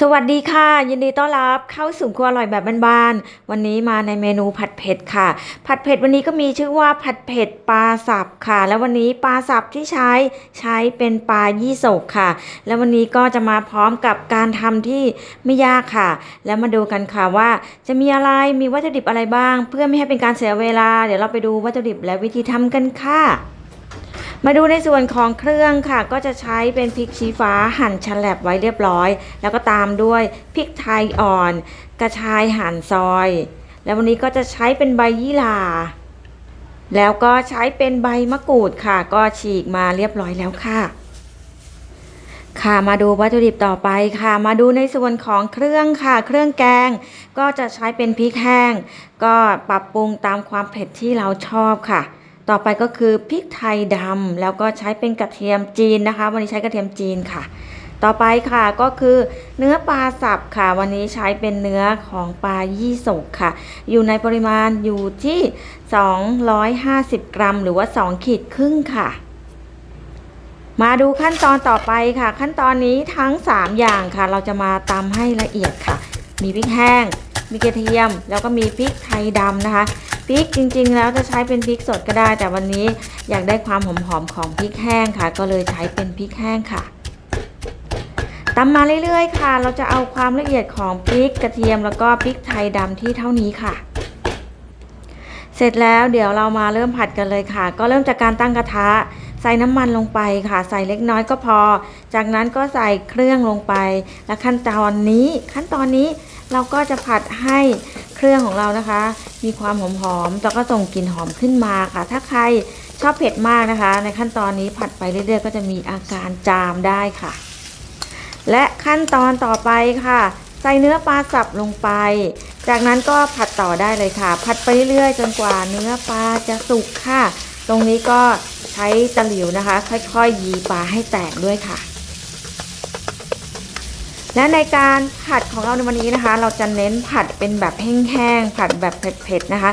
สวัสดีค่ะ ยินดีต้อนรับเข้าสู่ครัวอร่อยแบบบ้านๆวันนี้มาในเมนูผัดเผ็ดค่ะ ผัดเผ็ดวันนี้ก็มีชื่อว่าผัดเผ็ดปลาสับค่ะ แล้ววันนี้ปลาสับที่ใช้ใช้เป็นปลายี่สกค่ะ แล้ววันนี้ก็จะมาพร้อมกับการทำที่ไม่ยากค่ะ แล้วมาดูกันค่ะว่าจะมีอะไรมีวัตถุดิบอะไรบ้าง เพื่อไม่ให้เป็นการเสียเวลา เดี๋ยวเราไปดูวัตถุดิบและวิธีทำกันค่ะ มาดูในส่วนของเครื่องค่ะ ก็จะใช้เป็นพริกชี้ฟ้าหั่นฉลับไว้เรียบร้อย แล้วก็ตามด้วยพริกไทยอ่อน กระชายหั่นซอย แล้ววันนี้ก็จะใช้เป็นใบยี่หร่าแล้วก็ใช้เป็นใบมะกรูดค่ะ ก็ฉีกมาเรียบร้อยแล้วค่ะ ค่ะมาดูวัตถุดิบต่อไปค่ะ มาดูในส่วนของเครื่องค่ะ เครื่องแกง ก็จะใช้เป็นพริกแห้ง ก็ปรับปรุงตามความเผ็ดที่เราชอบค่ะ ต่อไปก็คือพริกไทยดำแล้วก็ใช้เป็นกระเทียมจีนนะคะ วันนี้ใช้กระเทียมจีนค่ะ ต่อไปค่ะก็คือเนื้อปลาสับค่ะ วันนี้ใช้เป็นเนื้อของปลายี่สกค่ะ อยู่ในปริมาณอยู่ที่ 250 กรัม หรือว่า 2 ขีดครึ่งค่ะมาดูขั้นตอนต่อไปค่ะ ขั้นตอนนี้ทั้ง 3 อย่างค่ะ เราจะมาตำให้ละเอียดค่ะ มีพริกแห้ง มีกระเทียม แล้วก็มีพริกไทยดำนะคะ พริกจริงๆ แล้วจะใช้เป็นพริกสดก็ได้ แต่วันนี้อยากได้ความหอมๆของพริกแห้งค่ะ ก็เลยใช้เป็นพริกแห้งค่ะตำมาเรื่อยๆ ค่ะ เราจะเอาความละเอียดของพริกกระเทียมแล้วก็พริกไทยดำที่เท่านี้ค่ะ เสร็จแล้วเดี๋ยวเรามาเริ่มผัดกันเลยค่ะ ก็เริ่มจากการตั้งกระทะ ใส่น้ำมันลงไปค่ะ ใส่เล็กน้อยก็พอ จากนั้นก็ใส่เครื่องลงไป และขั้นตอนนี้ ขั้นตอนนี้เราก็จะผัดให้ เครื่องของเรานะคะ มีความหอมๆแล้วก็ส่งกลิ่นหอมขึ้นมาค่ะ ถ้าใครชอบเผ็ดมากนะคะ ในขั้นตอนนี้ผัดไปเรื่อยๆ ก็จะมีอาการจามได้ค่ะ และขั้นตอนต่อไปค่ะ ใส่เนื้อปลาสับลงไป จากนั้นก็ผัดต่อได้เลยค่ะ ผัดไปเรื่อยๆ จนกว่าเนื้อปลาจะสุกค่ะ ตรงนี้ก็ใช้ตะหลิวนะคะ ค่อยๆ ยีปลาให้แตกด้วยค่ะ และในการผัดของเราในวันนี้นะคะ เราจะเน้นผัดเป็นแบบแห้งๆผัดแบบเผ็ดๆนะคะ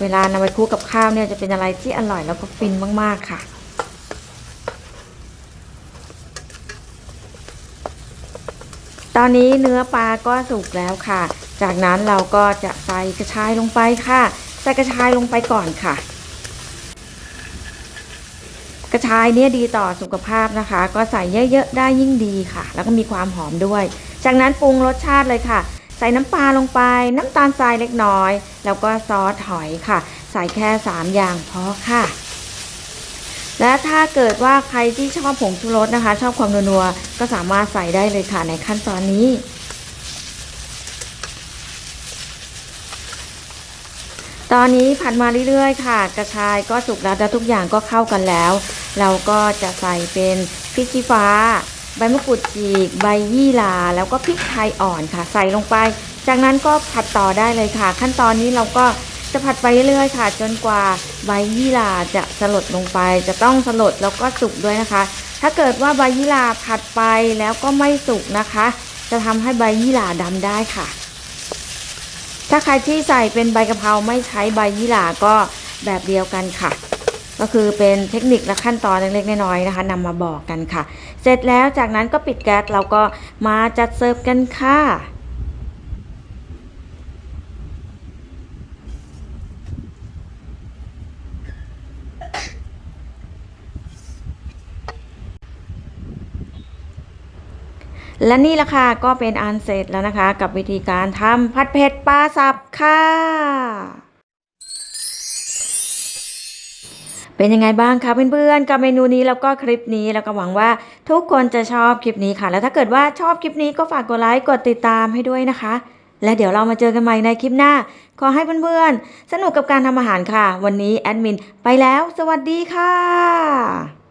เวลานำไปคลุกกับข้าวเนี่ยจะเป็นอะไรที่อร่อยแล้วก็ฟินมากๆค่ะตอนนี้เนื้อปลาก็สุกแล้วค่ะ จากนั้นเราก็จะใส่กระชายลงไปค่ะ ใส่กระชายลงไปก่อนค่ะ กระชายเนี่ยดีต่อสุขภาพนะคะ ก็ใส่เยอะๆได้ยิ่งดีค่ะ แล้วก็มีความหอมด้วย จากนั้นปรุงรสชาติเลยค่ะ ใส่น้ำปลาลงไป น้ำตาลทรายเล็กน้อย แล้วก็ซอสหอยค่ะ ใส่แค่ 3 อย่างพอค่ะ และถ้าเกิดว่าใครที่ชอบผงชูรสนะคะ ชอบความนัวๆก็สามารถใส่ได้เลยค่ะในขั้นตอนนี้ตอนนี้ผัดมาเรื่อยๆ ค่ะ กระชายก็สุกแล้วและทุกอย่างก็เข้ากันแล้ว เราก็จะใส่เป็นพริกชี้ฟ้า ใบมะกรูดฉีก ใบยี่หร่าแล้วก็พริกไทยอ่อนค่ะ ใส่ลงไป จากนั้นก็ผัดต่อได้เลยค่ะ ขั้นตอนนี้เราก็จะผัดไปเรื่อยๆค่ะ จนกว่าใบยี่หร่าจะสลดลงไป จะต้องสลดแล้วก็สุกด้วยนะคะ ถ้าเกิดว่าใบยี่หร่าผัดไปแล้วก็ไม่สุกนะคะ จะทำให้ใบยี่หร่าดำได้ค่ะ ถ้าใครที่ใส่เป็นใบกะเพราไม่ใช้ใบยี่หร่าก็แบบเดียวกันค่ะ ก็คือเป็นเทคนิคและขั้นตอนเล็กๆน้อยๆนะคะนำมาบอกกันค่ะ เสร็จแล้วจากนั้นก็ปิดแก๊สเราก็มาจัดเสิร์ฟกันค่ะและนี่ละค่ะก็เป็นอันเสร็จแล้วนะคะ กับวิธีการทำผัดเผ็ดปลาสับค่ะ เป็นยังไงบ้างคะเพื่อนๆกับเมนูนี้แล้วก็คลิปนี้แล้วก็หวังว่าทุกคนจะชอบคลิปนี้ค่ะ แล้วถ้าเกิดว่าชอบคลิปนี้ก็ฝากกดไลค์กดติดตามให้ด้วยนะคะ และเดี๋ยวเรามาเจอกันใหม่ในคลิปหน้า ขอให้เพื่อนๆ สนุกกับการทำอาหารค่ะ วันนี้แอดมินไปแล้ว สวัสดีค่ะ